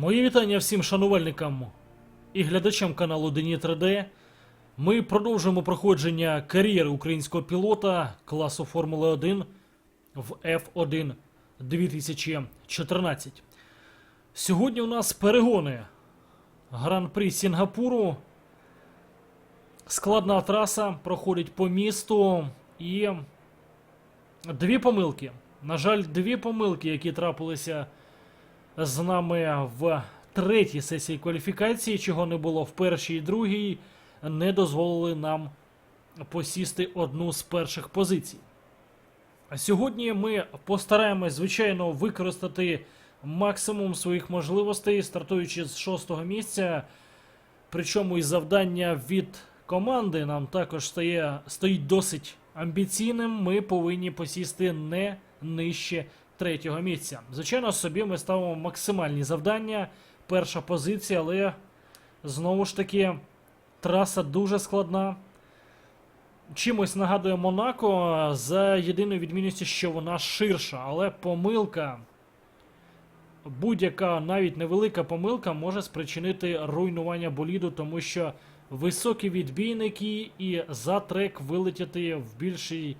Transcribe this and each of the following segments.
Мої вітання всім шанувальникам і глядачам каналу Дені 3D. Ми продовжуємо проходження кар'єри українського пілота класу Формули 1 в F1 2014. Сьогодні у нас перегони Гран-прі Сінгапуру. Складна траса проходить по місту і дві помилки. На жаль, дві помилки, які трапилися з нами в третій сесії кваліфікації, чого не було в першій і другій, не дозволили нам посісти одну з перших позицій. Сьогодні ми постараємось, звичайно, використати максимум своїх можливостей, стартуючи з шостого місця. Причому і завдання від команди нам також стає, стоїть досить амбіційним. Ми повинні посісти не нижче третього місця. Звичайно, собі ми ставимо максимальні завдання. Перша позиція, але знову ж таки траса дуже складна. Чимось нагадує Монако за єдиною відмінністю, що вона ширша, але помилка. Будь-яка навіть невелика помилка може спричинити руйнування боліду, тому що високі відбійники і за трек вилетіти в більшій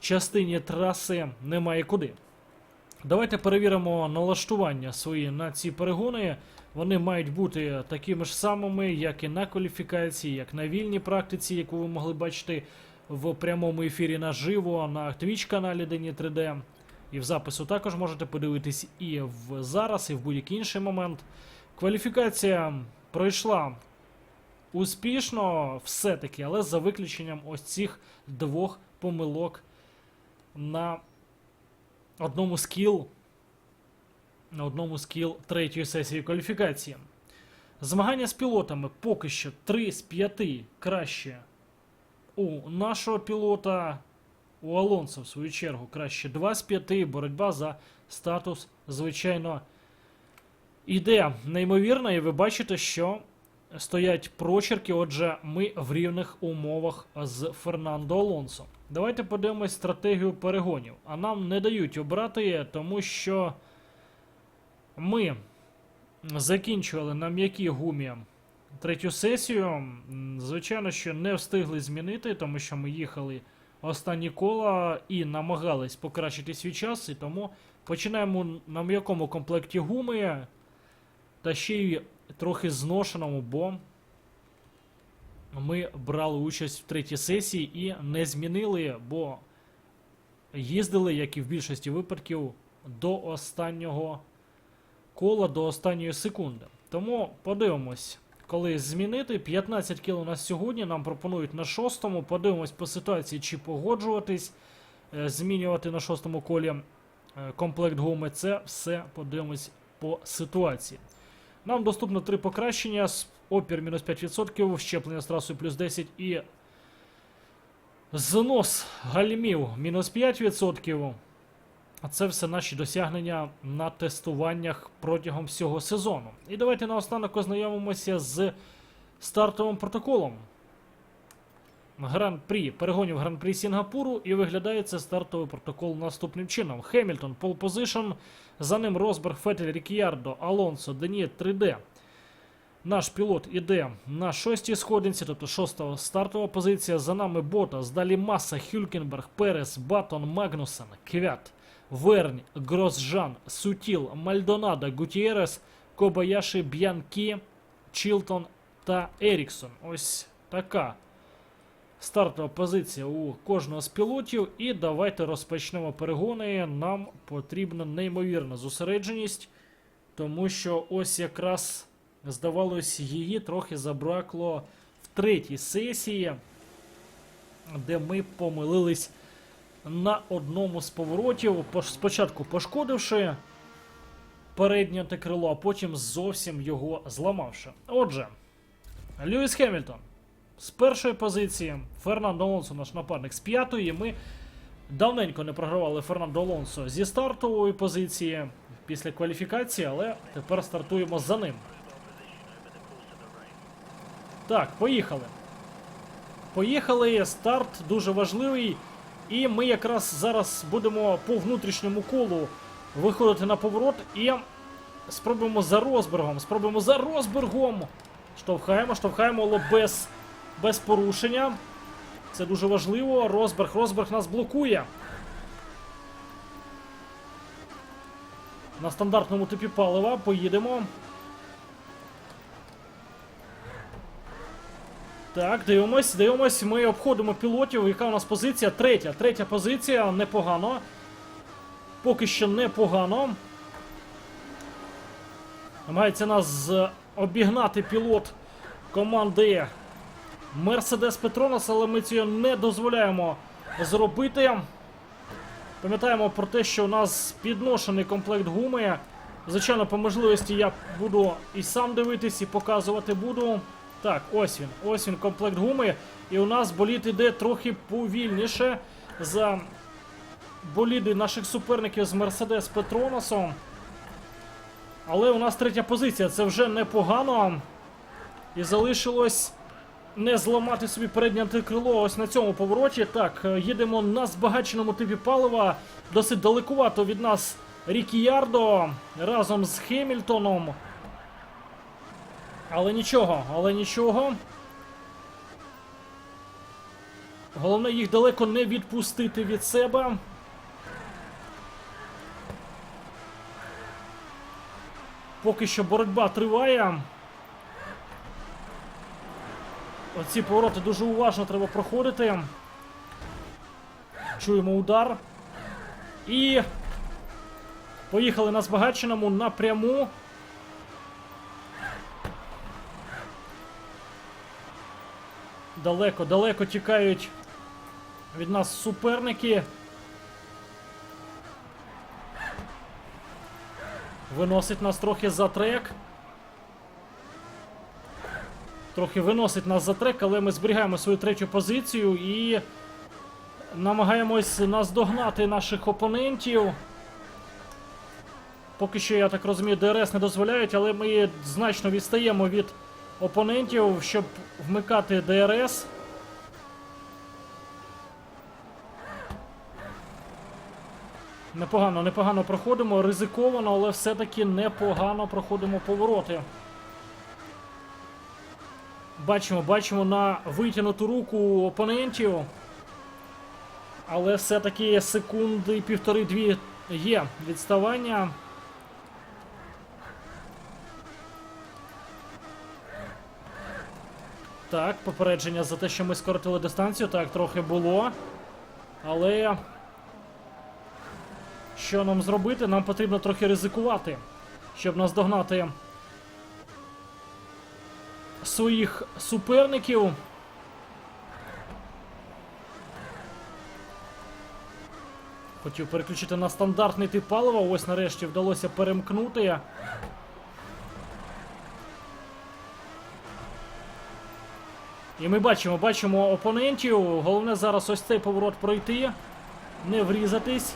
частині траси немає куди. Давайте перевіримо налаштування свої на ці перегони. Вони мають бути такими ж самими, як і на кваліфікації, як на вільній практиці, яку ви могли бачити в прямому ефірі наживо на Twitch каналі Дені 3D. І в запису також можете подивитись і в зараз, і в будь-який інший момент. Кваліфікація пройшла успішно, все-таки, але за виключенням ось цих двох помилок на одному з на одному з кіл третьої сесії кваліфікації. Змагання з пілотами поки що 3 з 5 краще у нашого пілота. У Алонсо, в свою чергу, краще 2 з 5. Боротьба за статус, звичайно, іде неймовірно, і ви бачите, що стоять прочерки. Отже, ми в рівних умовах з Фернандо Алонсо. Давайте подивимось стратегію перегонів. А нам не дають обрати, тому що ми закінчували на м'якій гумі третю сесію. Звичайно, що не встигли змінити, тому що ми їхали останні кола і намагались покращити свій час, і тому починаємо на м'якому комплекті гуми, та ще й трохи зношеному, бо ми брали участь в третій сесії і не змінили, бо їздили, як і в більшості випадків, до останнього кола, до останньої секунди. Тому подивимось, коли змінити. 15 кіл у нас сьогодні. Нам пропонують на шостому. Подивимось по ситуації, чи погоджуватись, е, змінювати на шостому колі е, комплект гуми. Це все подивимось по ситуації. Нам доступно три покращення: опір мінус 5%, щеплення з трасою плюс 10 і знос гальмів мінус 5%. А це все наші досягнення на тестуваннях протягом всього сезону. І давайте наостанок ознайомимося з стартовим протоколом. Гран-прі перегонів Гран-прі Сінгапуру, і виглядає це стартовий протокол наступним чином: Хемільтон, пол позишн, за ним Росберг, Фетель, Рікіярдо, Алонсо, Дені 3D. Наш пілот іде на шостій сходинці, тобто шоста стартова позиція. За нами Ботас, далі Маса, Хюлькенберг, Перес, Баттон, Магнусен, Квят, Вернь, Гросжан, Сутіл, Мальдонадо, Гутієрес, Кобаяші, Б'янкі, Чілтон та Еріксон. Ось така стартова позиція у кожного з пілотів. І давайте розпочнемо перегони. Нам потрібна неймовірна зосередженість, тому що ось якраз здавалось, її трохи забракло в третій сесії, де ми помилились на одному з поворотів, спочатку пошкодивши переднє антикрило, а потім зовсім його зламавши. Отже, Льюіс Хемільтон з першої позиції, Фернандо Алонсо, наш напарник з п'ятої. Ми давненько не програвали Фернандо Алонсо зі стартової позиції після кваліфікації, але тепер стартуємо за ним. Так, поїхали. Поїхали. Старт дуже важливий. І ми якраз зараз будемо по внутрішньому колу виходити на поворот і спробуємо за розбергом. Спробуємо за розбергом. Штовхаємо, штовхаємо, але без, без порушення. Це дуже важливо. Розберг, розберг нас блокує. На стандартному типі палива поїдемо. Так, дивимось, дивимось. Ми обходимо пілотів. Яка у нас позиція? Третя. Третя позиція. Непогано. Поки що непогано. Намагається нас обігнати пілот команди Мерседес Петронас, але ми цього не дозволяємо зробити. Пам'ятаємо про те, що у нас підношений комплект гуми. Звичайно, по можливості я буду і сам дивитись, і показувати буду. Так, ось він. Ось він комплект гуми. І у нас боліт іде трохи повільніше за боліди наших суперників з Мерседес Петронасом. Але у нас третя позиція. Це вже непогано. І залишилось не зламати собі переднє антикрило ось на цьому повороті. Так, е, їдемо на збагаченому типі палива. Досить далекувато від нас Рікіярдо разом з Хемільтоном. Але нічого, але нічого. Головне їх далеко не відпустити від себе. Поки що боротьба триває. Оці повороти дуже уважно треба проходити. Чуємо удар. І поїхали на збагаченому напряму. Далеко, далеко тікають від нас суперники. Виносить нас трохи за трек. Трохи виносить нас за трек, але ми зберігаємо свою третю позицію і намагаємось наздогнати наших опонентів. Поки що, я так розумію, ДРС не дозволяють, але ми значно відстаємо від опонентів, щоб вмикати ДРС. Непогано, непогано проходимо, ризиковано, але все-таки непогано проходимо повороти. Бачимо, бачимо на витягнуту руку опонентів. Але все-таки секунди півтори-дві є відставання. Так, попередження за те, що ми скоротили дистанцію. Так, трохи було. Але. Що нам зробити? Нам потрібно трохи ризикувати, щоб наздогнати своїх суперників. Хотів переключити на стандартний тип палива. Ось нарешті вдалося перемкнути. І ми бачимо, бачимо опонентів. Головне зараз ось цей поворот пройти, не врізатись.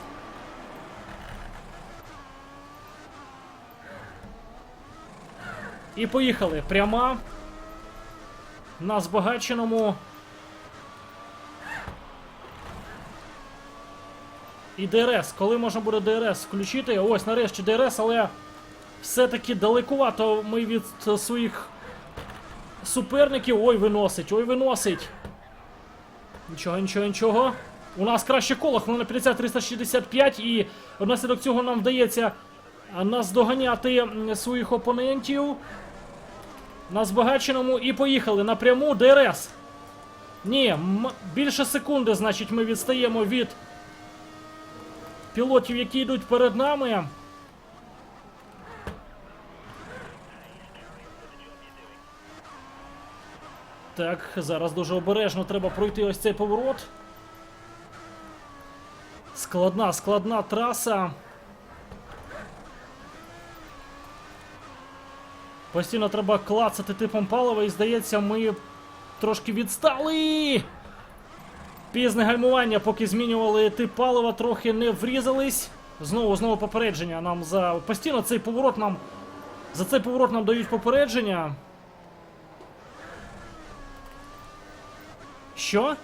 І поїхали. Пряма. На збагаченому. І ДРС. Коли можна буде ДРС включити? Ось нарешті ДРС, але все-таки далекувато ми від своїх суперників. Ой, виносить, ой, виносить. Нічого, нічого, нічого. У нас краще коло, хвилина 50-365, і внаслідок цього нам вдається а, наздоганяти своїх опонентів. На збагаченому і поїхали напряму ДРС. Ні, більше секунди, значить, ми відстаємо від пілотів, які йдуть перед нами. Так, зараз дуже обережно треба пройти ось цей поворот. Складна, складна траса. Постійно треба клацати типом палива, і здається, ми трошки відстали. Пізне гальмування, поки змінювали тип палива, трохи не врізались. Знову, знову попередження нам за. Постійно цей поворот нам. За цей поворот нам дають попередження. Що?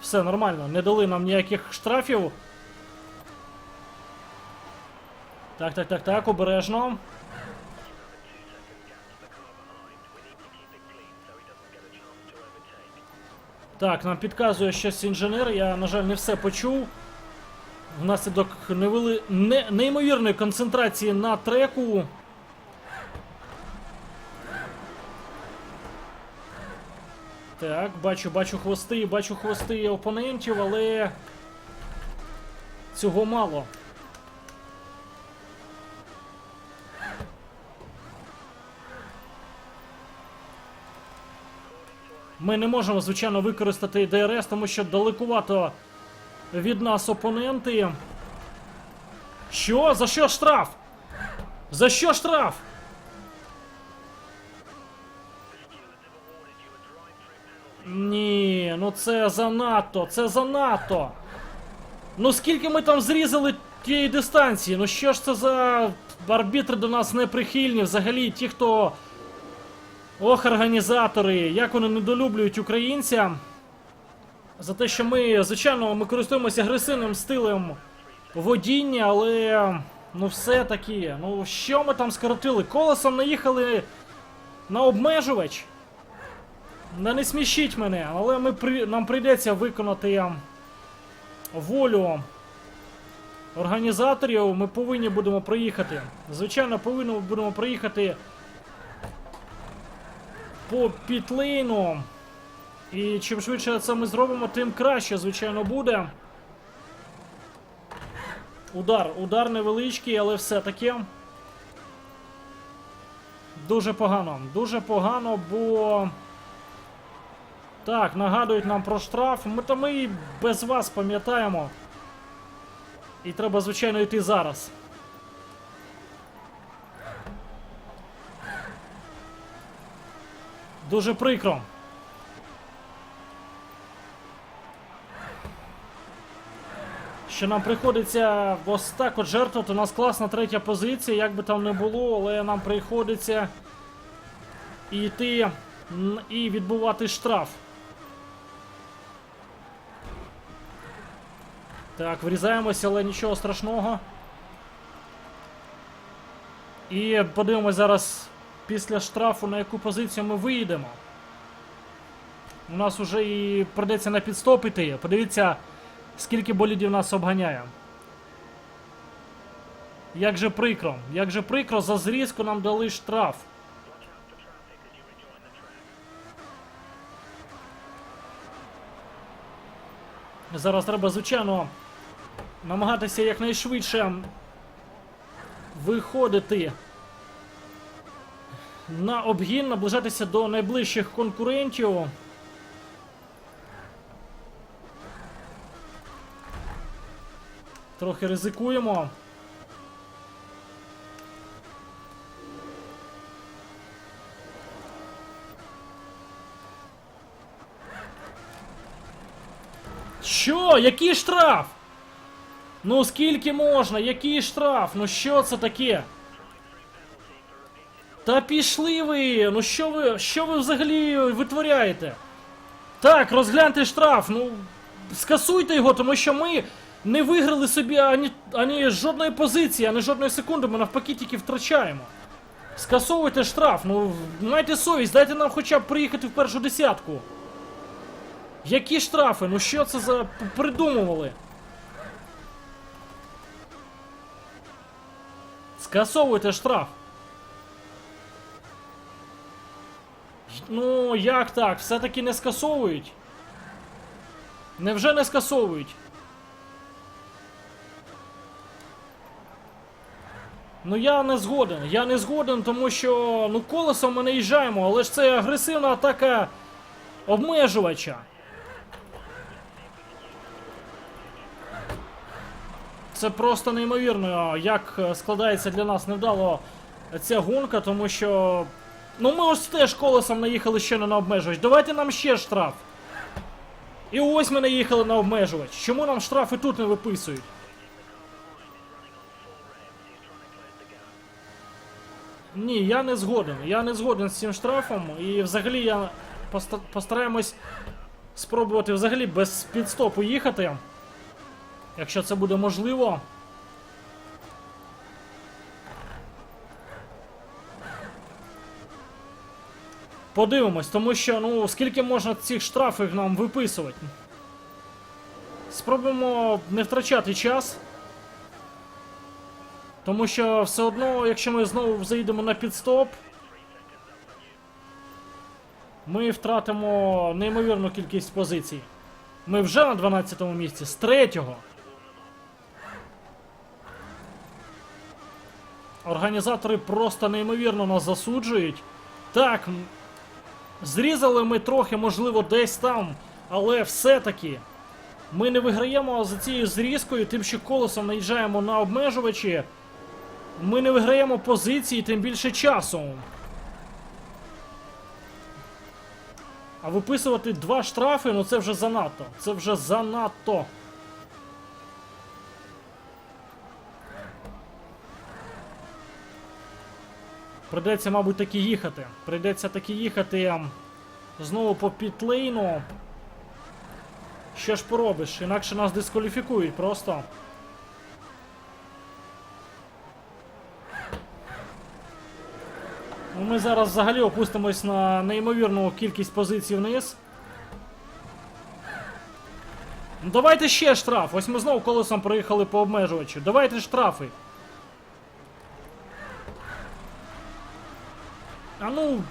Все нормально, не дали нам ніяких штрафів. Так, так, так, так, обережно. Так, нам підказує щось інженер, я, на жаль, не все почув. Внаслідок невели... не... неймовірної концентрації на треку. Так, бачу, бачу хвости, бачу хвости опонентів, але цього мало. Ми не можемо, звичайно, використати ДРС, тому що далекувато від нас опоненти. Що? За що штраф? За що штраф? Ні, ну це занадто, це занадто. Ну скільки ми там зрізали тієї дистанції? Ну що ж це за арбітри до нас неприхильні? Взагалі, ті, хто. Ох, організатори, як вони недолюблюють українця. За те, що ми, звичайно, ми користуємося агресивним стилем водіння, але. Ну все-таки, ну що ми там скоротили? Колесом наїхали на обмежувач. Не, не смішіть мене, але ми при... нам прийдеться виконати волю організаторів. Ми повинні будемо проїхати. Звичайно, повинні будемо проїхати по пітлейну. І чим швидше це ми зробимо, тим краще, звичайно, буде. Удар, удар невеличкий, але все-таки. Дуже погано. Дуже погано, бо. Так, нагадують нам про штраф. Ми то ми і без вас пам'ятаємо. І треба, звичайно, йти зараз. Дуже прикро. Що нам приходиться ось так от жертвувати. У нас класна третя позиція, як би там не було, але нам приходиться йти і відбувати штраф. Так, врізаємося, але нічого страшного. І подивимось зараз після штрафу, на яку позицію ми виїдемо. У нас уже і придеться на підстоп іти. Подивіться, скільки болідів нас обганяє. Як же прикро, як же прикро, за зрізку нам дали штраф. Зараз треба, звичайно, намагатися якнайшвидше виходити на обгін, наближатися до найближчих конкурентів. Трохи ризикуємо. Що? Який штраф? Ну скільки можна? Який штраф? Ну що це таке? Та пішли ви! Ну що ви. Що ви взагалі витворяєте? Так, розгляньте штраф. Ну. Скасуйте його, тому що ми не виграли собі ані, ані жодної позиції, ані жодної секунди, ми навпаки тільки втрачаємо. Скасовуйте штраф, ну майте совість, дайте нам хоча б приїхати в першу десятку. Які штрафи? Ну що це за придумували? Скасовуйте штраф. Ну, як так? Все-таки не скасовують? Невже не скасовують? Ну я не згоден. Я не згоден, тому що ну колесом ми наїжджаємо, але ж це агресивна атака обмежувача. Це просто неймовірно, як е, складається для нас невдало ця гонка, тому що. Ну ми ось теж колесом наїхали ще не на обмежувач. Давайте нам ще штраф. І ось ми наїхали на обмежувач. Чому нам штрафи тут не виписують? Ні, я не згоден. Я не згоден з цим штрафом. І взагалі я постараємось спробувати взагалі без підстопу їхати. Якщо це буде можливо. Подивимось, тому що ну скільки можна цих штрафів нам виписувати. Спробуємо не втрачати час. Тому що все одно, якщо ми знову заїдемо на підстоп, ми втратимо неймовірну кількість позицій. Ми вже на 12-му місці, з третього. Організатори просто неймовірно нас засуджують. Так, зрізали ми трохи, можливо, десь там, але все-таки ми не виграємо за цією зрізкою, тим, що колесом наїжджаємо на обмежувачі. Ми не виграємо позиції, тим більше часу. А виписувати два штрафи, ну це вже занадто. Це вже занадто. Придеться, мабуть, таки їхати. Прийдеться таки їхати ем, знову по пітлейну. Що ж поробиш? Інакше нас дискваліфікують просто. Ну, Ми зараз взагалі опустимось на неймовірну кількість позицій вниз. Ну, давайте ще штраф. Ось ми знову колесом проїхали по обмежувачу. Давайте штрафи. Ну.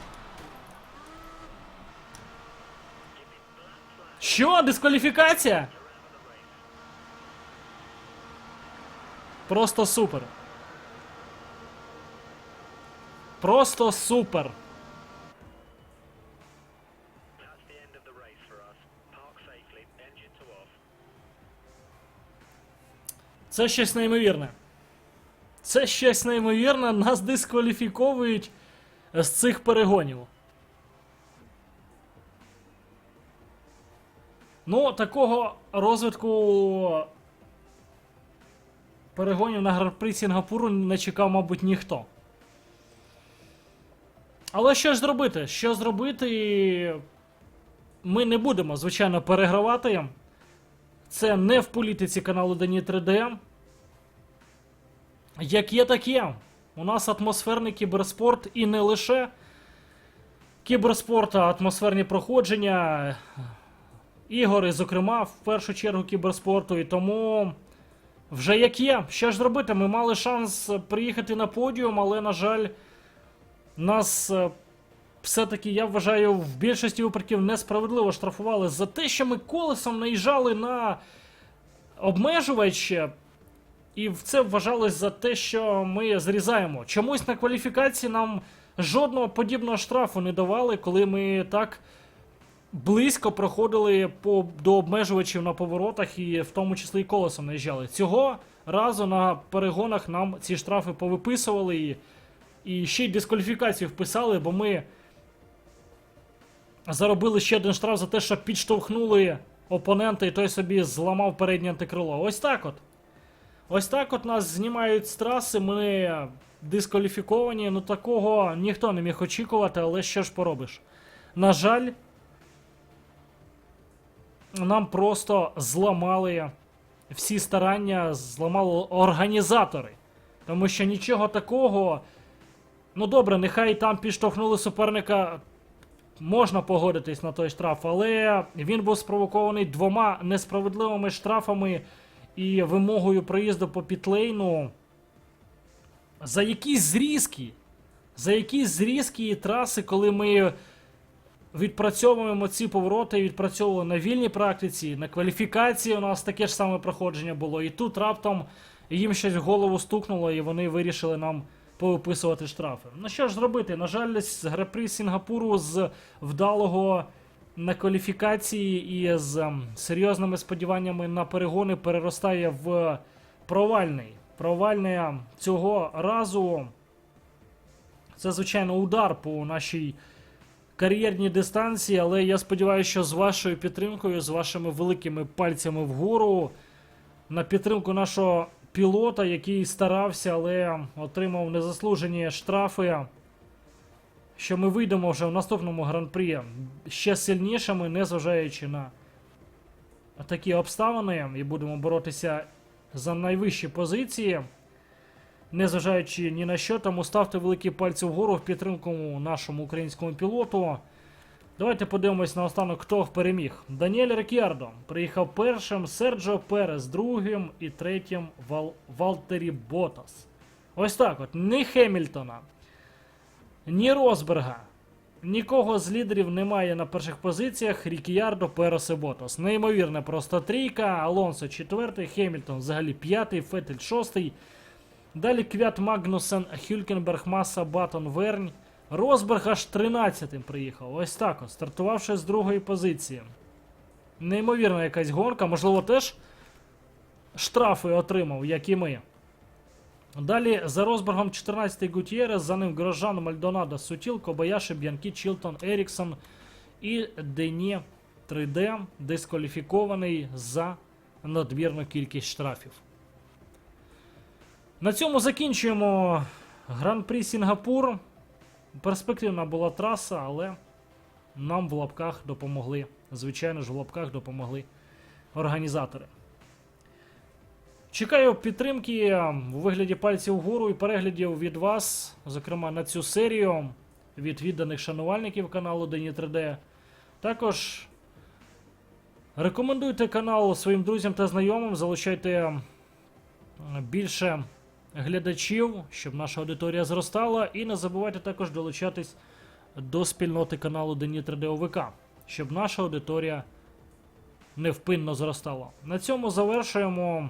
Що? Дискваліфікація? Просто супер. Просто супер. Це щось неймовірне. Це щось неймовірне, нас дискваліфіковують з цих перегонів. Ну, такого розвитку перегонів на гран-при Сінгапуру не чекав, мабуть, ніхто. Але що ж зробити? Що зробити? Ми не будемо, звичайно, перегравати. Це не в політиці каналу Дані 3D. Як є, так є. У нас атмосферний кіберспорт і не лише кіберспорт, а атмосферні проходження. Ігори, зокрема, в першу чергу кіберспорту. І тому вже як є. Що ж зробити? Ми мали шанс приїхати на подіум, але, на жаль, нас е, все-таки, я вважаю, в більшості випадків несправедливо штрафували за те, що ми колесом наїжджали на обмежувач. І це вважалось за те, що ми зрізаємо. Чомусь на кваліфікації нам жодного подібного штрафу не давали, коли ми так близько проходили по, до обмежувачів на поворотах і в тому числі і колесом наїжджали. Цього разу на перегонах нам ці штрафи повиписували і, і ще й дискваліфікацію вписали, бо ми заробили ще один штраф за те, що підштовхнули опонента, і той собі зламав переднє антикрило. Ось так от. Ось так от нас знімають з траси, ми дискваліфіковані. Ну такого ніхто не міг очікувати, але що ж поробиш. На жаль, нам просто зламали всі старання, зламали організатори. Тому що нічого такого. Ну добре, нехай там підштовхнули суперника. Можна погодитись на той штраф, але він був спровокований двома несправедливими штрафами і вимогою проїзду по пітлейну. За якісь зрізки, за якісь зрізки і траси, коли ми відпрацьовуємо ці повороти, і відпрацьовували на вільній практиці, на кваліфікації у нас таке ж саме проходження було. І тут раптом їм щось в голову стукнуло, і вони вирішили нам повиписувати штрафи. Ну що ж зробити? На жаль, з грапри Сінгапуру з вдалого на кваліфікації і з ем, серйозними сподіваннями на перегони переростає в провальний. Провальний ем, цього разу. Це, звичайно, удар по нашій кар'єрній дистанції, але я сподіваюся, що з вашою підтримкою, з вашими великими пальцями вгору, на підтримку нашого пілота, який старався, але отримав незаслужені штрафи що ми вийдемо вже в наступному гран-прі ще сильнішими, незважаючи на такі обставини, і будемо боротися за найвищі позиції. Незважаючи ні на що, тому ставте великі пальці вгору в підтримку нашому українському пілоту. Давайте подивимось наостанок, хто переміг. Даніель Рикіардо приїхав першим, Серджо Перес другим і третім Вал... Валтері Ботас. Ось так от. Ні Хемільтона, ні Росберга. Нікого з лідерів немає на перших позиціях. Рікіярдо, Перес і Неймовірна просто трійка. Алонсо четвертий, Хемільтон взагалі п'ятий, Фетель шостий. Далі Квят Магнусен, Хюлькенберг, Маса, Батон, Вернь. Росберг аж 13-м приїхав. Ось так от, стартувавши з другої позиції. Неймовірна якась гонка, можливо, теж штрафи отримав, як і ми. Далі за Росбергом 14-й Гутєрес, за ним Грожан, Мальдонадо, Сутіл, Кобаяши, Б'янкі, Чілтон, Еріксон і Дені 3D, дискваліфікований за надмірну кількість штрафів. На цьому закінчуємо Гран-прі Сінгапур. Перспективна була траса, але нам в лапках допомогли. Звичайно ж, в лапках допомогли організатори. Чекаю підтримки у вигляді пальців вгору і переглядів від вас, зокрема на цю серію, від відданих шанувальників каналу Дені 3D. Також рекомендуйте канал своїм друзям та знайомим, залучайте е, більше глядачів, щоб наша аудиторія зростала. І не забувайте також долучатись до спільноти каналу Дені 3D ОВК, щоб наша аудиторія невпинно зростала. На цьому завершуємо.